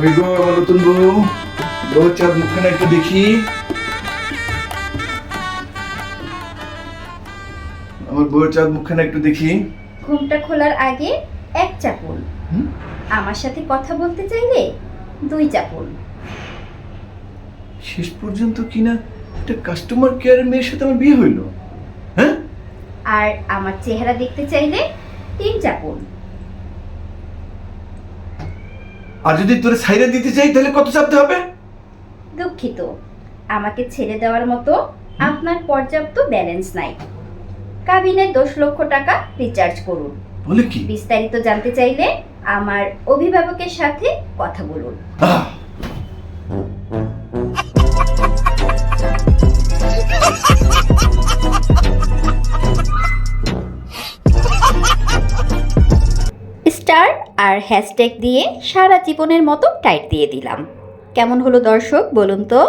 ওই গো আমার নতুন বউ। বউ চাঁদ মুখখানা একটু দেখি। আমার বউয়ের চাঁদ মুখখানা একটু দেখি। ঘুমটা খোলার আগে এক হুম? আমার সাথে কথা বলতে চাইলে দুই চাপুন শেষ পর্যন্ত কিনা একটা কাস্টমার কেয়ারের মেয়ের সাথে আমার বিয়ে হইল? হ্যাঁ? আর আমার চেহারা দেখতে চাইলে তিন চাপুন আর যদি তোরে সাইরে দিতে চাই তাহলে কত চাপতে হবে? দুঃখিত। আমাকে ছেড়ে দেওয়ার মতো আপনার পর্যাপ্ত ব্যালেন্স নাই। কাবিনে দশ লক্ষ টাকা রিচার্জ করুন। বলে কি? বিস্তারিত জানতে চাইলে আমার অভিভাবকের সাথে কথা বলুন। স্টার আর হ্যাশট্যাগ দিয়ে সারা জীবনের মতো টাইট দিয়ে দিলাম। কেমন হলো দর্শক, বলুন তো?